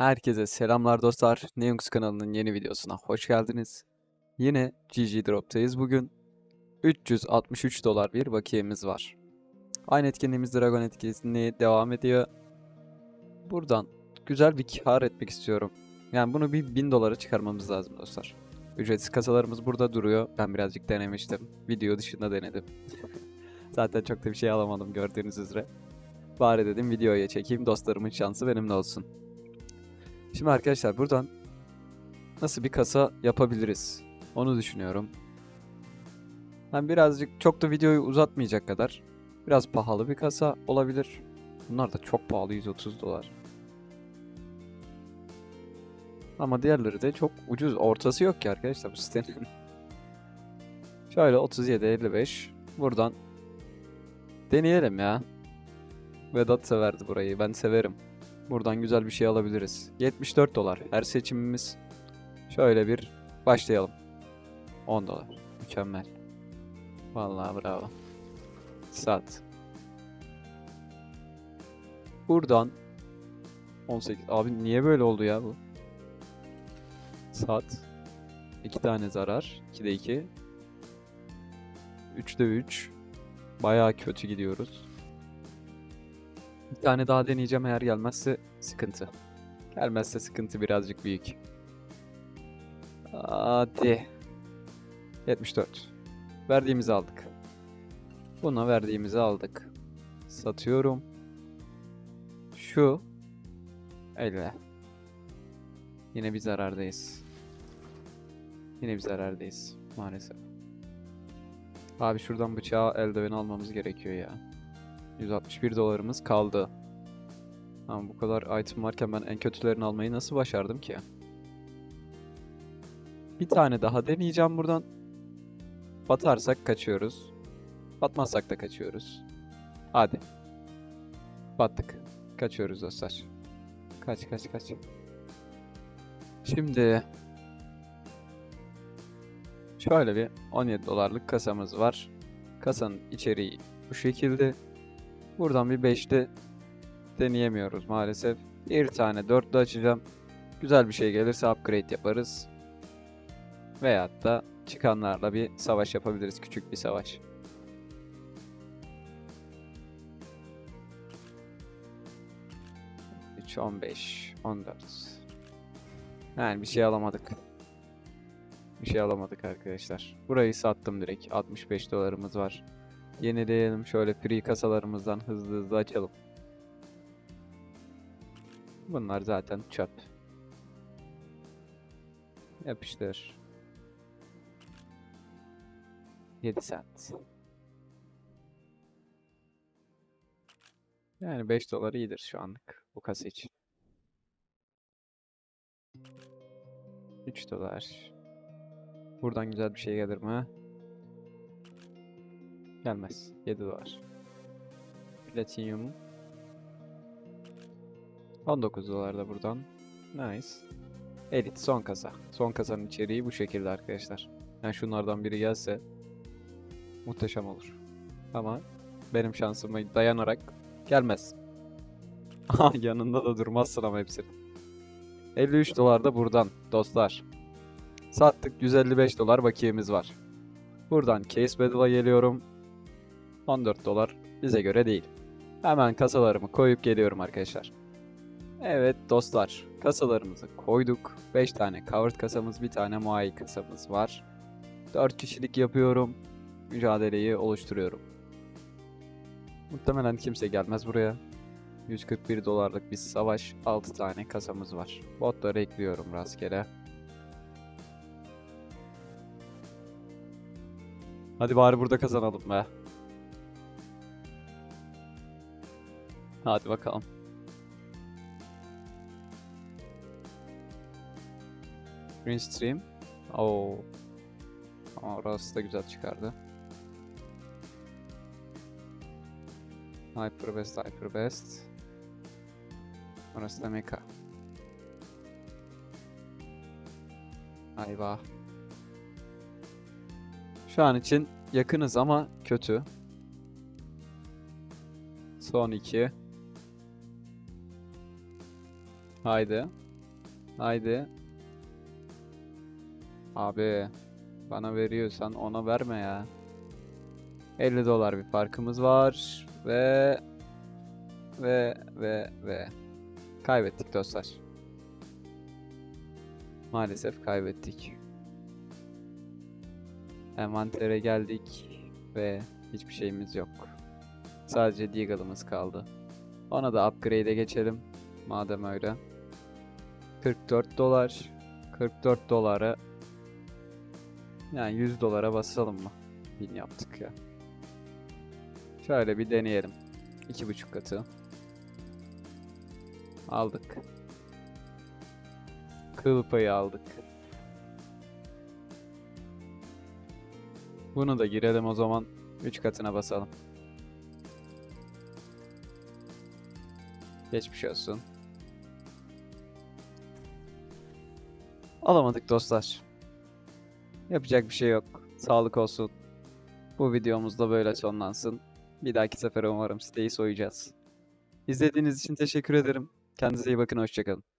Herkese selamlar dostlar. Neonx kanalının yeni videosuna hoş geldiniz. Yine GG Drop'tayız bugün. 363 dolar bir bakiyemiz var. Aynı etkinliğimiz Dragon etkinliği devam ediyor. Buradan güzel bir kar etmek istiyorum. Yani bunu bir 1000 dolara çıkarmamız lazım dostlar. Ücretsiz kasalarımız burada duruyor. Ben birazcık denemiştim. Video dışında denedim. Zaten çok da bir şey alamadım gördüğünüz üzere. Bari dedim videoya çekeyim dostlarımın şansı benimle olsun. Şimdi arkadaşlar buradan nasıl bir kasa yapabiliriz? Onu düşünüyorum. Ben birazcık çok da videoyu uzatmayacak kadar biraz pahalı bir kasa olabilir. Bunlar da çok pahalı 130 dolar. Ama diğerleri de çok ucuz. Ortası yok ki arkadaşlar bu sitenin. Şöyle 37 55 buradan deneyelim ya. Vedat severdi burayı. Ben severim. Buradan güzel bir şey alabiliriz. 74 dolar her seçimimiz. Şöyle bir başlayalım. 10 dolar. Mükemmel. Vallahi bravo. Sat. Buradan 18. Abi niye böyle oldu ya bu? Sat. 2 tane zarar. 2'de 2. 3'de 3. Bayağı kötü gidiyoruz. Bir tane daha deneyeceğim eğer gelmezse sıkıntı. Gelmezse sıkıntı birazcık büyük. Hadi. 74. Verdiğimizi aldık. Buna verdiğimizi aldık. Satıyorum. Şu 50. Yine bir zarardayız. Yine bir zarardayız maalesef. Abi şuradan bıçağı eldiveni almamız gerekiyor ya. 161 dolarımız kaldı. Ama bu kadar item varken ben en kötülerini almayı nasıl başardım ki? Bir tane daha deneyeceğim buradan. Batarsak kaçıyoruz. Batmazsak da kaçıyoruz. Hadi. Battık. Kaçıyoruz dostlar. Kaç kaç kaç. Şimdi şöyle bir 17 dolarlık kasamız var. Kasanın içeriği bu şekilde. Buradan bir 5'li deneyemiyoruz maalesef. Bir tane 4'lü açacağım. Güzel bir şey gelirse upgrade yaparız. Veyahut da çıkanlarla bir savaş yapabiliriz. Küçük bir savaş. Üç, 15, 14. Yani bir şey alamadık. Bir şey alamadık arkadaşlar. Burayı sattım direkt. 65 dolarımız var. Yenileyelim şöyle free kasalarımızdan hızlı hızlı açalım. Bunlar zaten çöp. Yapıştır. 7 cent. Yani 5 dolar iyidir şu anlık bu kasa için. 3 dolar. Buradan güzel bir şey gelir mi? Gelmez. 7 dolar. Platinum. 19 dolar da buradan. Nice. Edit son kasa. Son kasanın içeriği bu şekilde arkadaşlar. Yani şunlardan biri gelse muhteşem olur. Ama benim şansıma dayanarak gelmez. Yanında da durmazsın ama hepsini. 53 dolar da buradan dostlar. Sattık 155 dolar bakiyemiz var. Buradan Case Battle'a geliyorum. 14 dolar bize göre değil. Hemen kasalarımı koyup geliyorum arkadaşlar. Evet dostlar kasalarımızı koyduk. 5 tane covered kasamız bir tane muayyi kasamız var. 4 kişilik yapıyorum. Mücadeleyi oluşturuyorum. Muhtemelen kimse gelmez buraya. 141 dolarlık bir savaş 6 tane kasamız var. Botları ekliyorum rastgele. Hadi bari burada kazanalım be. Hadi bakalım. Green Stream. Oo. Ama orası da güzel çıkardı. Hyper Best, Hyper Best. Orası da Mecha. Ayva. Şu an için yakınız ama kötü. Son iki. Haydi. Haydi. Abi bana veriyorsan ona verme ya. 50 dolar bir farkımız var ve ve ve ve kaybettik dostlar. Maalesef kaybettik. Envantere geldik ve hiçbir şeyimiz yok. Sadece Deagle'ımız kaldı. Ona da upgrade'e geçelim. Madem öyle. 44 dolar. 44 dolara yani 100 dolara basalım mı? Bin yaptık ya. Şöyle bir deneyelim. 2,5 katı. Aldık. Kıl payı aldık. Bunu da girelim o zaman. 3 katına basalım. Geçmiş olsun. Alamadık dostlar. Yapacak bir şey yok. Sağlık olsun. Bu videomuz da böyle sonlansın. Bir dahaki sefere umarım siteyi soyacağız. İzlediğiniz için teşekkür ederim. Kendinize iyi bakın. Hoşçakalın.